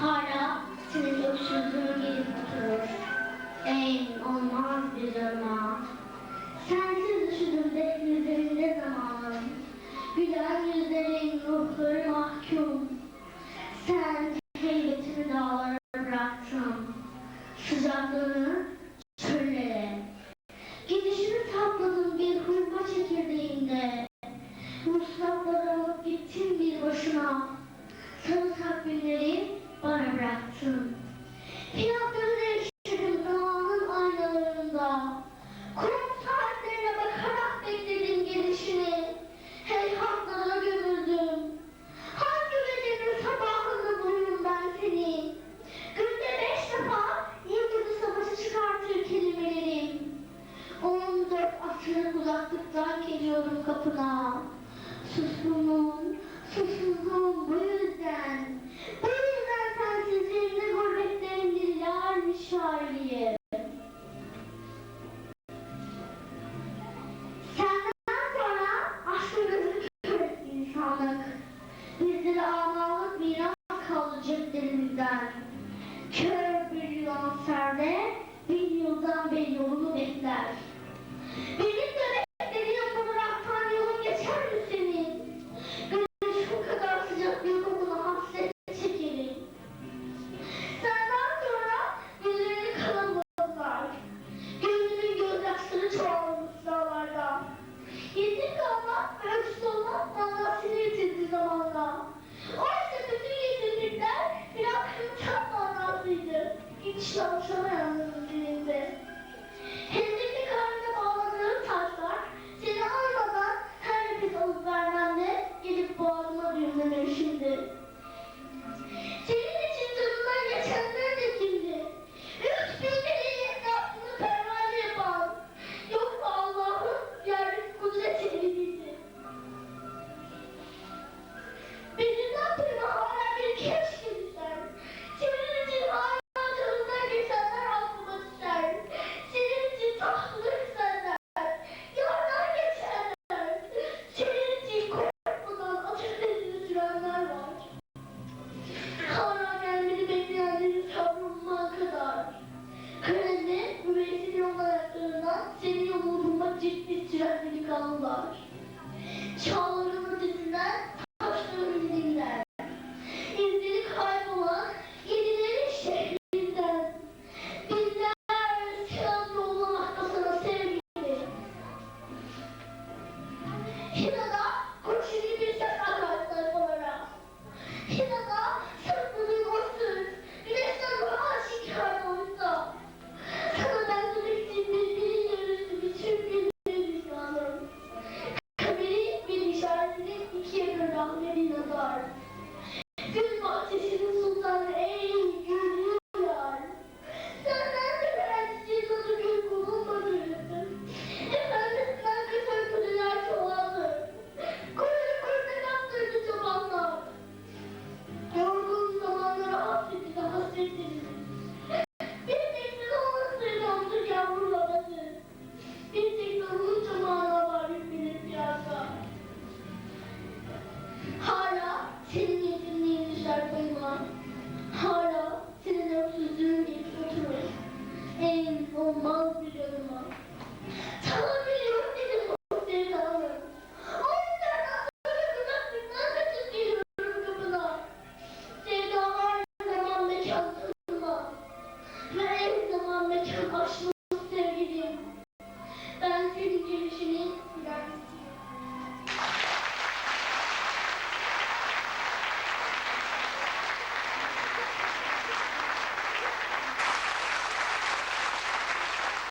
Hala senin öksürdüğün gelip oturur. En olmaz bir ırmağa. Sensiz üşüdüm denizlerinde zamanım. Gülen yüzlerin ruhları mahkum. Sen heybetini dağlara bıraktın. Sıcaklığını çöllere. Gidişini tatladın bir hurma çekirdeğinde. Muslatları alıp gittin bir başına. Sarı takvimleri bana bıraktın. Fiyatları değiştirdim zamanın aynalarında. Kurum saatlerine bakarak bekledim gelişini. Heyhatlara gömüldüm. Hangi gecenin sabahında bulurum ben seni? Günde beş defa yıldızı savaşı çıkartır kelimelerim. On dört asırlık uzaklıktan geliyorum kapına. Suskunum, susuzluğum bu ceplerimizden. Kör bir yılan serde bin yıldan beri yolunu bekler. Benim Kalemle müresin yol ayaklarından seni yolunda ciddi süren delikanlılar. Çağların ötesinden Thank you.